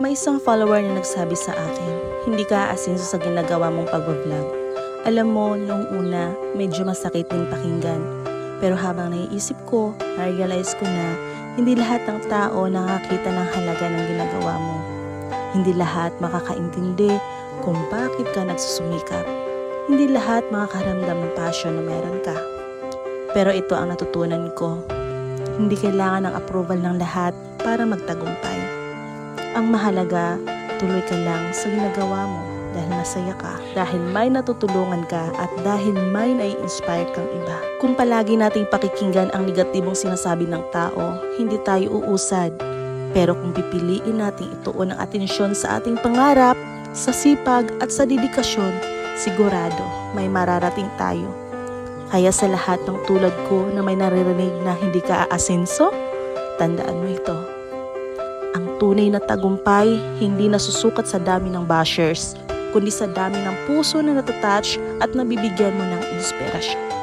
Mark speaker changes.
Speaker 1: May isang follower na nagsabi sa akin, hindi ka aasinso sa ginagawa mong pag-vlog. Alam mo, nung una, medyo masakit din pakinggan. Pero habang naiisip ko, na-realize ko na hindi lahat ng tao nakakita ng halaga ng ginagawa mo. Hindi lahat makakaintindi kung bakit ka nagsusumikap. Hindi lahat makakaramdam ng passion na meron ka. Pero ito ang natutunan ko. Hindi kailangan ng approval ng lahat para magtagumpay. Ang mahalaga, tuloy ka lang sa ginagawa mo dahil masaya ka, dahil may natutulungan ka at dahil may nai-inspire kang iba. Kung palagi nating pakikinggan ang negatibong sinasabi ng tao, hindi tayo uusad. Pero kung pipiliin nating ituon ang atensyon sa ating pangarap, sa sipag at sa dedikasyon, sigurado may mararating tayo. Kaya sa lahat ng tulad ko na may naririnig na hindi ka aasenso, tandaan mo ito. Tunay na tagumpay hindi nasusukat sa dami ng bashers, kundi sa dami ng puso na natatouch at nabibigyan mo ng inspirasyon.